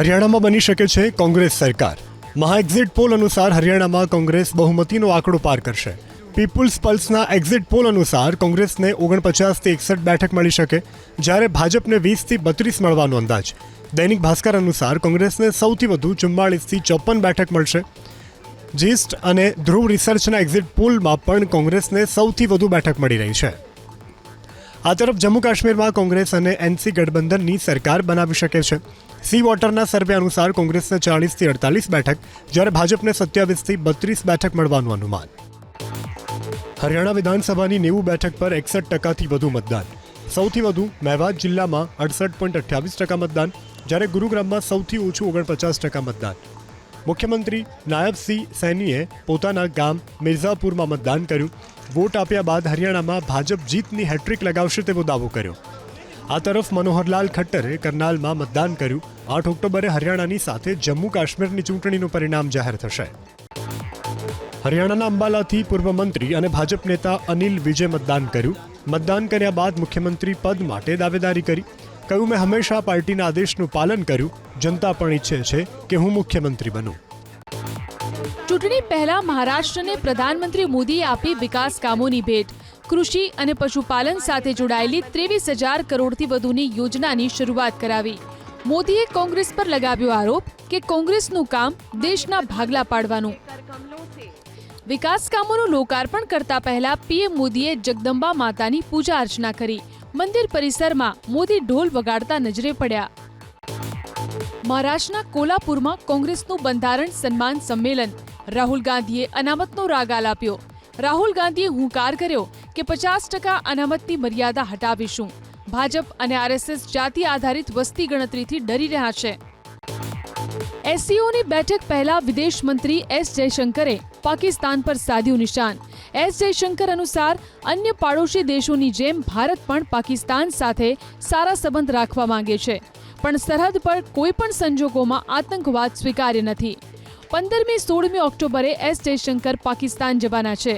હરિયાણામાં બની શકે છે કોંગ્રેસ સરકાર. મહા એક્ઝિટ પોલ અનુસાર હરિયાણામાં કોંગ્રેસ બહુમતીનો આંકડો પાર કરશે. પીપલ્સ પલ્સના એક્ઝિટ પોલ અનુસાર કોંગ્રેસને ઓગણપચાસથી એકસઠ બેઠક મળી શકે, જ્યારે ભાજપને વીસથી બત્રીસ મળવાનો અંદાજ. દૈનિક ભાસ્કર અનુસાર કોંગ્રેસને સૌથી વધુ ચુમ્માળીસથી ચોપન બેઠક મળશે. જીસ્ટ અને ધ્રુવ રિસર્ચના એક્ઝિટ પોલમાં પણ કોંગ્રેસને સૌથી વધુ બેઠક મળી રહી છે. આ તરફ જમ્મુ કાશ્મીરમાં કોંગ્રેસ અને એનસી ગઠબંધનની સરકાર બનાવી શકે છે. સી વોટરના સર્વે અનુસાર કોંગ્રેસને ચાળીસથી અડતાલીસ બેઠક, જ્યારે ભાજપને સત્યાવીસથી બત્રીસ બેઠક મળવાનું અનુમાન. હરિયાણા વિધાનસભાની નેવું બેઠક પર એકસઠ ટકાથી વધુ મતદાન. સૌથી વધુ મેવાત જિલ્લામાં અડસઠ પોઈન્ટ અઠ્યાવીસ ટકા મતદાન, જ્યારે ગુરુગ્રામમાં સૌથી ઓછું ઓગણપચાસ ટકા મતદાન. મુખ્યમંત્રી નાયબ સિંહ સૈનીએ પોતાના ગામ મિર્ઝાપુરમાં મતદાન કર્યું. વોટ આપ્યા બાદ હરિયાણામાં ભાજપ જીતની હેટ્રિક લગાવશે તેવો દાવો કર્યો. આ તરફ મનોહરલાલ ખટ્ટરે કરનાલમાં મતદાન કર્યું. આઠ ઓક્ટોબરે હરિયાણાની સાથે જમ્મુ કાશ્મીરની ચૂંટણીનું પરિણામ જાહેર થશે. હરિયાણાના અંબાલાથી પૂર્વ મંત્રી અને ભાજપ નેતા અનિલ વિજે મતદાન કર્યું. મતદાન કર્યા બાદ મુખ્યમંત્રી પદ માટે દાવેદારી કરી. કહ્યું, મેં હંમેશા પાર્ટીના આદેશનું પાલન કર્યું. જનતા પણ ઈચ્છે છે કે હું મુખ્યમંત્રી બનું. ચૂંટણી પહેલા મહારાષ્ટ્રને પ્રધાનમંત્રી મોદીએ આપી વિકાસ કામોની ભેટ. કૃષિ અને પશુપાલન સાથે જોડાયેલી ત્રેવીસ હજાર કરોડથી વધુની યોજનાની શરૂઆત કરાવી. મોદીએ કોંગ્રેસ પર લગાવ્યો આરોપ કે કોંગ્રેસનું કામ દેશના ભાગલા પાડવાનું. વિકાસ કામોનું લોકાર્પણ કરતા પહેલા પીએમ મોદીએ જગદંબા માતાની પૂજા અર્ચના કરી. મંદિર પરિસરમાં મોદી ઢોલ વગાડતા નજરે પડ્યા. મહારાષ્ટ્રના કોલ્હાપુરમાં કોંગ્રેસનું બંધારણ સન્માન સંમેલન. રાહુલ ગાંધીએ અનામતનો રાગ આલાપ્યો. રાહુલ ગાંધીએ હુંકાર કર્યો કે પચાસ ટકા અનામતની મર્યાદા હટાવીશું. ભાજપ અને આરએસએસ જાતિ આધારિત વસ્તી ગણતરીથી ડરી રહ્યા છે. એસસીઓની બેઠક પહેલા વિદેશ મંત્રી એસ જયશંકરે પાકિસ્તાન પર સાધ્યું નિશાન. એસ જયશંકર અનુસાર, અન્ય પાડોશી દેશોની જેમ ભારત પણ પાકિસ્તાન સાથે સારા સંબંધ રાખવા માંગે છે. પણ સરહદ પર કોઈ પણ સંજોગોમાં આતંકવાદ સ્વીકાર્ય નથી. પંદરમી, સોળમી ઓક્ટોબરે એસ જયશંકર પાકિસ્તાન જવાના છે.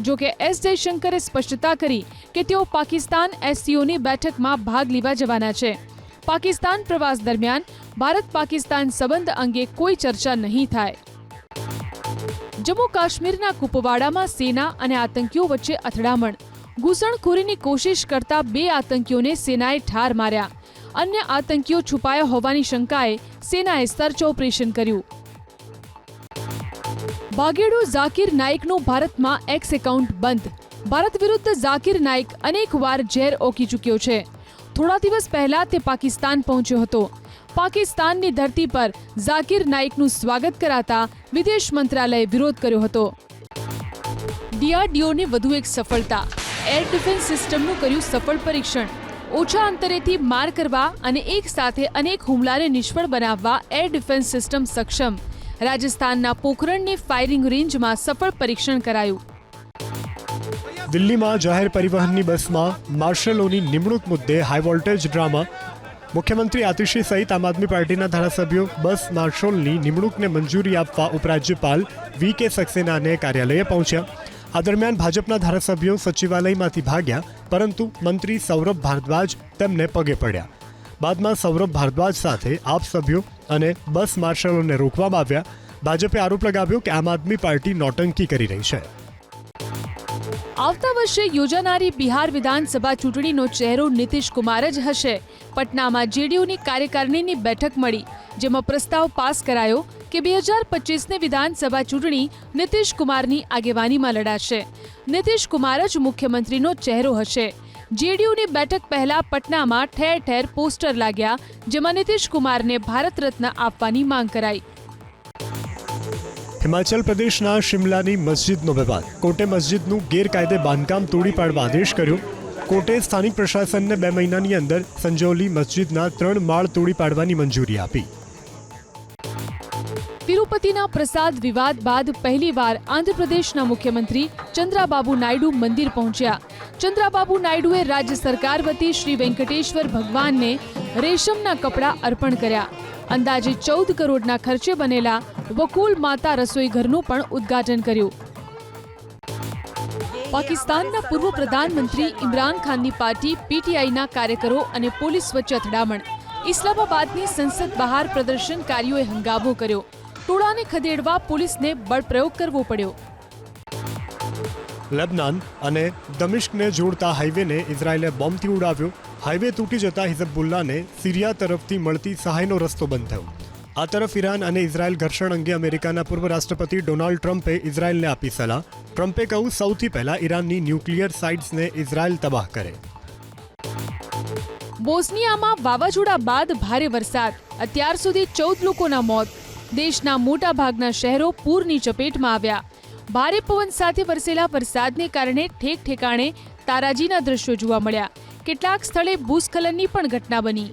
જો કે એસ જયશંકરે સ્પષ્ટતા કરી કે તેઓ પાકિસ્તાન એસસીઓની બેઠકમાં ભાગ લેવા જવાના છે. પાકિસ્તાન પ્રવાસ દરમિયાન ભારત પાકિસ્તાન સંબંધ અંગે કોઈ ચર્ચા નહીં થાય. જમ્મુ કાશ્મીરના કુપવાડામાં સેના અને આતંકીઓ વચ્ચે અથડામણ. ઘૂસણખોરીની કોશિશ કરતા બે આતંકીઓને સેનાએ ઠાર માર્યા. અન્ય આતંકીઓ છુપાયા હોવાની શંકાએ સેનાએ સર્ચ ઓપરેશન કર્યું. ભાગેડુ ઝાકિર નાઇકનું ભારતમાં એક્સ એકાઉન્ટ બંધ. ભારત વિરુદ્ધ ઝાકિર નાઇક અનેકવાર ઝેર ઓકી ચૂક્યો છે. થોડા દિવસ પહેલા તે પાકિસ્તાન પહોંચ્યો હતો. પાકિસ્તાનની ધરતી પર ઝાકિર નાઇકનું સ્વાગત કરાતા વિદેશ મંત્રાલયે વિરોધ કર્યો હતો. ડીઆરડીઓની વધુ એક સફળતા. એર ડિફેન્સ સિસ્ટમનું કર્યું સફળ પરીક્ષણ. ઓછા અંતરેથી માર કરવા અને એક સાથે અનેક હુમલાને નિષ્ફળ બનાવવા એર ડિફેન્સ સિસ્ટમ સક્ષમ. રાજસ્થાનના પોખરણની ફાયરિંગ રેન્જમાં સફળ પરીક્ષણ કરાયું. દિલ્હીમાં જાહેર પરિવહનની બસમાં માર્શલોની નિમણૂક મુદ્દે હાઈ વોલ્ટેજ ડ્રામા મુખ્યમંત્રી આતિશી સહિત આમ આદમી પાર્ટીના ધારાસભ્યો બસ માર્શલની નિમણૂકને મંજૂરી આપવા ઉપરાજ્યપાલ વી કે સક્સેનાને કાર્યાલયે પહોંચ્યા. આ દરમિયાન ભાજપના ધારાસભ્યો સચિવાલયમાંથી ભાગ્યા, પરંતુ મંત્રી સૌરભ ભારદ્વાજ તેમને પગે પડ્યા. બાદમાં સૌરભ ભારદ્વાજ સાથે આપ સભ્યો અને બસ માર્શલોને રોકવામાં આવ્યા. ભાજપે આરોપ લગાવ્યો કે આમ આદમી પાર્ટી નોટંકી કરી રહી છે. આવતા વર્ષે યોજાનારી બિહાર વિધાનસભા ચૂંટણીનો ચહેરો નીતિશ કુમાર જ હશે. પટનામાં જેડીયુની કાર્યકારિણીની બેઠક મળી, જેમાં પ્રસ્તાવ પાસ કરાયો કે બે હજાર પચીસની વિધાનસભા ચૂંટણી નીતિશ કુમારની આગેવાનીમાં લડાશે. નીતિશ કુમાર જ મુખ્યમંત્રીનો ચહેરો હશે. જેડીયુની બેઠક પહેલા પટનામાં ઠેર ઠેર પોસ્ટર લાગ્યા, જેમાં નીતિશ કુમારને ભારત રત્ન આપવાની માંગ કરાઈ. હિમાચલ પ્રદેશના શિમલાની મસ્જિદનો વિવાદ કોર્ટે મસ્જિદનું ગેરકાયદે બાંધકામ તોડી પાડવા આદેશ કર્યો. કોર્ટે સ્થાનિક પ્રશાસનને બે મહિનાની અંદર સંજૌલી મસ્જિદના ત્રણ માળ તોડી પાડવાની મંજૂરી આપી. તિરુપતિના પ્રસાદ વિવાદ બાદ પહેલીવાર આંધ્રપ્રદેશના મુખ્યમંત્રી ચંદ્રાબાબુ નાયડુ મંદિર પહોંચ્યા. ચંદ્રાબાબુ નાયડુએ રાજ્ય સરકાર વતી શ્રી વેંકટેશ્વર ભગવાનને રેશમના કપડાં અર્પણ કર્યા. અંદાજે ચૌદ કરોડના ખર્ચે બનેલા વકુલ માતા રસોઈ ઘરનું પણ ઉદ્ઘાટન કર્યું. પાકિસ્તાનના પૂર્વ પ્રધાનમંત્રી ઇમરાન ખાનની પાર્ટી, પીટીઆઈના કાર્યકરો અને પોલીસ વચ્ચે અથડામણ. ઇસ્લામાબાદની સંસદ બહાર પ્રદર્શનકારીઓએ હંગામો કર્યો. ટોળાને ખદેડવા પોલીસને બળપ્રયોગ કરવો પડ્યો. લેબનાન અને દમિશ્કને જોડતા હાઈવેને ઇઝરાયેલે બોમ્બથી ઉડાવ્યો. હાઈવે તૂટી જતા હિઝબુલ્લાને સિરિયા તરફથી મળતી સહાયનો રસ્તો બંધ થયો. આ તરફ ઈરાન અને ઇઝરાયેલ ઘર્ષણ અંગે અમેરિકાના પૂર્વ રાષ્ટ્રપતિ ડોનાલ્ડ ટ્રમ્પે ઇઝરાયેલને આપી સલાહ. ટ્રમ્પે કહ્યું સૌથી પહેલા ઈરાનની ન્યુક્લિયર સાઇટ્સને ઇઝરાયેલ તબાહ કરે. બોસ્નિયામાં વાવાઝોડા બાદ ભારે વરસાદ. અત્યાર સુધી ચૌદ લોકોના મોત. દેશના મોટા ભાગના શહેરો પૂરની ચપેટમાં આવ્યા. ભારે પવન સાથે વરસેલા વરસાદને કારણે ઠેક ઠેકાણે તારાજીના દ્રશ્યો જોવા મળ્યા. કેટલાક સ્થળે ભૂસ્ખલનની પણ ઘટના બની.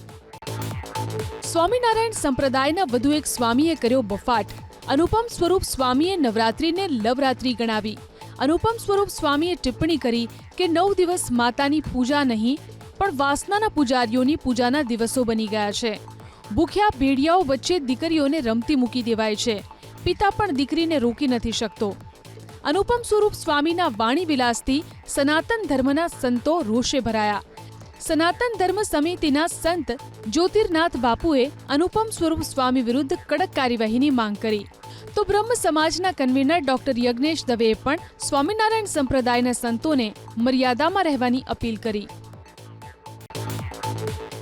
સ્વામિનારાયણ સંપ્રદાયના વધુ એક સ્વામીએ કર્યો બફાટ. અનુપમ સ્વરૂપ સ્વામીએ નવરાત્રીને લવરાત્રી ગણાવી. અનુપમ સ્વરૂપ સ્વામીએ ટિપ્પણી કરી કે નવ દિવસ માતાની પૂજા નહીં, પણ વાસનાના પૂજારીઓની પૂજાના દિવસો બની ગયા છે. ભૂખ્યા ભેડિયાઓ વચ્ચે દીકરીઓને રમતી મૂકી દેવાય છે. પિતા પણ દીકરીને રોકી નથી શકતો. અનુપમ સ્વરૂપ સ્વામીના વાણી વિલાસથી સનાતન ધર્મના સંતો રોષે ભરાયા. સનાતન ધર્મ સમિતિના સંત જ્યોતિર્નાથ બાપુએ અનુપમ સ્વરૂપ સ્વામી વિરુદ્ધ કડક કાર્યવાહીની માંગ કરી. તો બ્રહ્મ સમાજના કન્વીનર ડોક્ટર યજ્ઞેશ દવેએ પણ સ્વામિનારાયણ સંપ્રદાયના સંતોને મર્યાદામાં રહેવાની અપીલ કરી.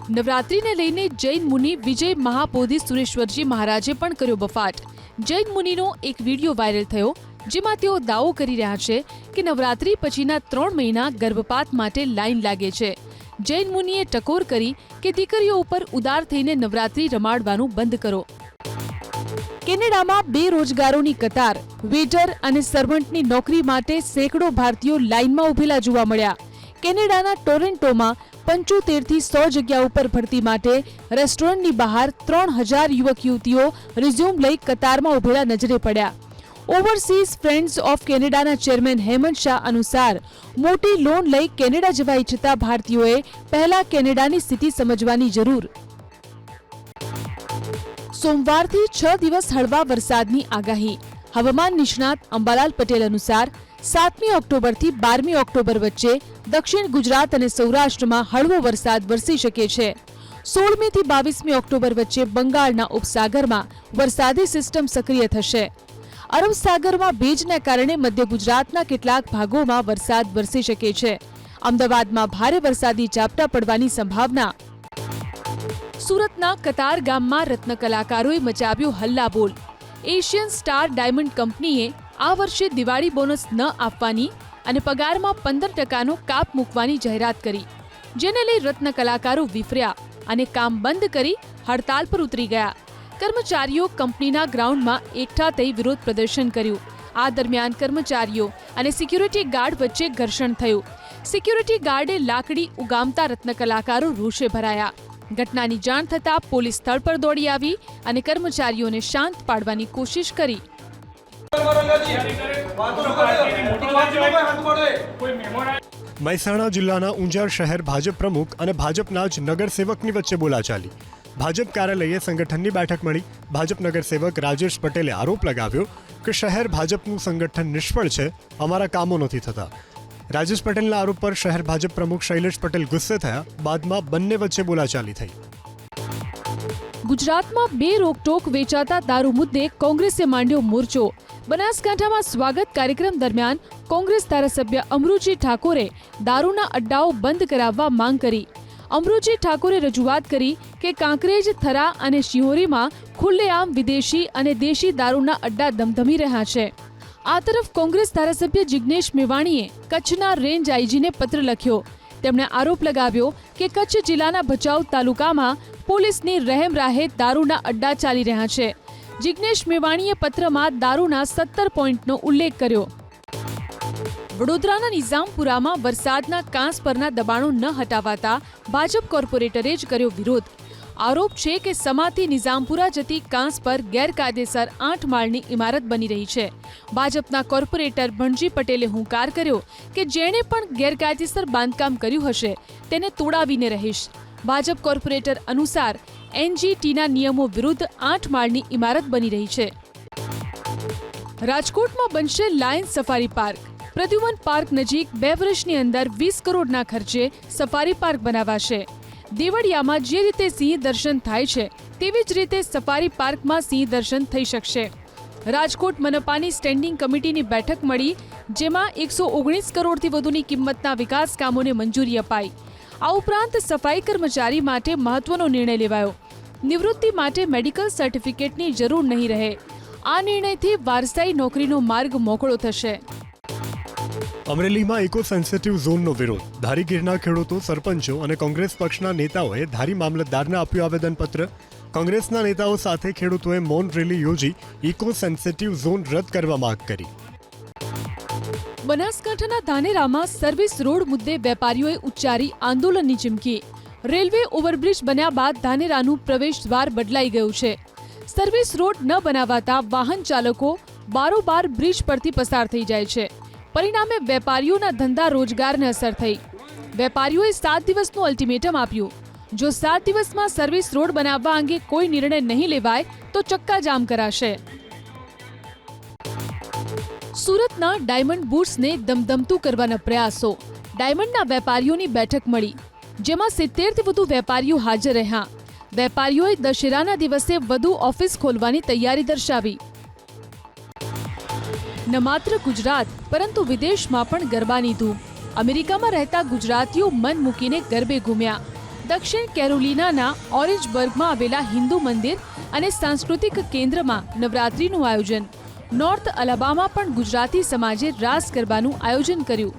નવરાત્રીને લઈને જૈન મુનિ વિજય મહાબોધિ સુરેશ્વરજી મહારાજે પણ કર્યો બફાટ. જૈન મુનિનો એક વીડિયો વાયરલ થયો, જેમાં તેઓ દાવો કરી રહ્યા છે કે નવરાત્રી પછીના ત્રણ મહિના ગર્ભપાત માટે લાઈન લાગે છે. જૈન મુનિએ ટકોર કરી કે દીકરીઓ ઉપર ઉદાર થઈને નવરાત્રી રમાડવાનું બંધ કરો. કેનેડામાં બેરોજગારોની કતાર, વેટર અને સર્વન્ટની નોકરી માટે સેંકડો ભારતીયો લાઇનમાં ઉભેલા જોવા મળ્યા. કેનેડાના ટોરેન્ટોમાં પંચોતેરથી સો જગ્યા ઉપર ભરતી માટે રેસ્ટોરન્ટની બહાર ત્રણ હજાર યુવક યુવતીઓ રિઝ્યુમ લઈ કતારમાં ઉભેલા નજરે પડ્યા. ઓવરસીઝ ફ્રેન્ડ્સ ઓફ કેનેડાના ચેરમેન હેમંત શાહ અનુસાર, મોટી લોન લઈ કેનેડા જવા ઇચ્છતા ભારતીયોએ પહેલા કેનેડાની સ્થિતિ સમજવાની જરૂર. સોમવારથી છ દિવસ હળવા વરસાદની આગાહી. હવામાન નિષ્ણાત અંબાલાલ પટેલ અનુસાર સાતમી ઓક્ટોબરથી બારમી ઓક્ટોબર વચ્ચે દક્ષિણ ગુજરાત અને સૌરાષ્ટ્રમાં હળવો વરસાદ વરસી શકે છે. સોળમી થી બાવીસમી ઓક્ટોબર વચ્ચે બંગાળના ઉપસાગરમાં વરસાદી સિસ્ટમ સક્રિય થશે. અરબ સાગરમાં ભેજના કારણે મધ્ય ગુજરાતના કેટલાક ભાગોમાં વરસાદ વરસી શકે છે. અમદાવાદમાં ભારે વરસાદી ઝાપટા પડવાની સંભાવના. સુરતના કતાર ગામમાં રત્ન કલાકારોએ મચાવ્યો હલ્લાબોલ. એશિયન સ્ટાર ડાયમંડ કંપનીએ આ વર્ષે દિવાળી બોનસ ન આપવાની અને પગારમાં પંદર ટકાનો કાપ મૂકવાની જાહેરાત કરી, જેને લઈ રત્ન કલાકારો વિફર્યા અને કામ બંધ કરી હડતાલ પર ઉતરી ગયા. કર્મચારીઓ કંપનીના ગ્રાઉન્ડમાં એકઠા થઈ વિરોધ પ્રદર્શન કર્યું. આ દરમિયાન કર્મચારીઓ અને સિક્યુરિટી ગાર્ડ વચ્ચે ઘર્ષણ થયું. સિક્યુરિટી ગાર્ડે લાકડી ઉગામતા રત્ન કલાકારો રોષે ભરાયા. ઘટનાની જાણ થતાં પોલીસ સ્થળ પર દોડી આવી અને કર્મચારીઓને શાંત પાડવાની કોશિશ કરી. મહેસાણા જિલ્લાના ઊંઝા શહેર ભાજપ પ્રમુખ અને ભાજપના જ નગરસેવકની વચ્ચે બોલાચાલી. ભાજપ કાર્યાલયે સંગઠનની બેઠક મળી. ભાજપ નગરસેવક રાજેશ પટેલે આરોપ લગાવ્યો કે શહેર ભાજપનું સંગઠન નિષ્ફળ છે, અમારા કામો નથી થતા. રાજેશ પટેલના આરોપ પર શહેર ભાજપ પ્રમુખ શૈલેષ પટેલ ગુસ્સે થયા, બાદમાં બંને વચ્ચે બોલાચાલી થઈ. ગુજરાતમાં બે રોકટોક વેચાતા દારૂ મુદ્દે કોંગ્રેસે માંડ્યો મોરચો. બનાસકાંઠામાં સ્વાગત કાર્યક્રમ દરમિયાન કોંગ્રેસ ધારાસભ્ય અમરુજી ઠાકોરે દારૂના અડ્ડાઓ બંધ કરાવવા માંગ કરી. અમરુજી ઠાકોરે રજૂઆત કરી કે કાંકરેજ, થરા અને શિહોરીમાં ખુલ્લેઆમ વિદેશી અને દેશી દારૂના અડ્ડા ધમધમી રહ્યા છે. આ તરફ કોંગ્રેસ ધારાસભ્ય જિગ્નેશ મેવાણીએ કચ્છના રેન્જ આઈજીને પત્ર લખ્યો તેમણે આરોપ લગાવ્યો કે કચ્છ જિલ્લાના ભચાઉ તાલુકામાં પોલીસની રહેમ રાહે દારૂના અડ્ડા ચાલી રહ્યા છે. જિજ્ઞેશ મેવાણીએ પત્રમાં દારૂના સત્તર પોઈન્ટનો ઉલ્લેખ કર્યો. વડોદરાના નિઝામપુરામાં વરસાદના કાંસ પરના દબાણો ન હટાવાતા ભાજપ કોર્પોરેટરે જ કર્યો વિરોધ. આરોપ છે કે સમાથી નિઝામપુરા જતી કાંસ પર ગેરકાયદેસર આઠ માળની ઇમારત બની રહી છે. ભાજપના કોર્પોરેટર ભણજી પટેલે હુંકાર કર્યો કે જેણે પણ ગેરકાયદેસર બાંધકામ કર્યું હશે, તેને તોડાવીને રહીશ. ભાજપ કોર્પોરેટર અનુસાર, એનજીટીના નિયમો વિરુદ્ધ આઠ માળની ઇમારત બની રહી છે. રાજકોટમાં બનશે lion safari park. Pradyuman park નજીક બે વર્ષની અંદર વીસ કરોડના ખર્ચે સફારી પાર્ક બનાવાશે. દેવળિયામાં જે રીતે સિંહ દર્શન થાય છે, તેવી જ રીતે સફારી પાર્કમાં સિંહ દર્શન થઈ શકશે. રાજકોટ મનપાની સ્ટેન્ડિંગ કમિટીની બેઠક મળી, જેમાં એકસો ઓગણીસ કરોડથી વધુની કિંમતના વિકાસ કામોને મંજૂરી અપાઈ. આ ઉપરાંત સફાઈ કર્મચારી માટે મહત્વનો નિર્ણય લેવાયો. નિવૃત્તિ માટે મેડિકલ સર્ટિફિકેટની જરૂર નહીં રહે. આ નિર્ણયથી વારસાઈ નોકરીનો માર્ગ મોકળો થશે. અમરેલીમાં ઇકો સેન્સિટિવ ઝોનનો વિરોધ. ધારી ગીરના ખેડૂતો, સરપંચો અને કોંગ્રેસ પક્ષના નેતાઓએ ધારી મામલતદારને આપ્યું આવેદનપત્ર. કોંગ્રેસના નેતાઓ સાથે ખેડૂતોએ મૌન રેલી યોજી ઇકો સેન્સિટિવ ઝોન રદ કરવા માંગ કરી. બનાસકાંઠાના ધાનેરામાં સર્વિસ રોડ મુદ્દે વેપારીઓએ ઉચ્ચારી આંદોલનની ચીમકી. રેલવે ઓવરબ્રિજ બન્યા બાદ ધાનેરાનું પ્રવેશ દ્વાર બદલાઈ ગયું છે. સર્વિસ રોડ ન બનાવાતા વાહન ચાલકો બારોબાર બ્રિજ પરથી પસાર થઈ જાય છે. પરિણામે વેપારીઓના ધંધા રોજગારને અસર થઈ. વેપારીઓએ સાત દિવસનું અલ્ટિમેટમ આપ્યું. જો સાત દિવસમાં સર્વિસ રોડ બનાવવા અંગે કોઈ નિર્ણય નહીં લેવાય, તો ચક્કાજામ કરાશે. સુરતના ડાયમંડ બુટ્સને દમદમતું કરવાના પ્રયાસો. ડાયમંડના વેપારીઓની બેઠક મળી, જેમાં સિત્તેરથી વધુ વેપારીઓ હાજર રહ્યા. વેપારીઓએ દશેરાના દિવસે વધુ ઓફિસ ખોલવાની તૈયારી દર્શાવી. ન માત્ર ગુજરાત, પરંતુ વિદેશમાં પણ ગરબાની ધૂમ. અમેરિકામાં રહેતા ગુજરાતીઓ મન મૂકીને ગરબે ઘૂમ્યા. દક્ષિણ કેરોલિનાના ઓરેન્જબર્ગમાં આવેલા હિન્દુ મંદિર અને સાંસ્કૃતિક કેન્દ્રમાં નવરાત્રીનું આયોજન. નોર્થ અલાબામાં પણ ગુજરાતી સમાજે રાસ ગરબાનું આયોજન કર્યું.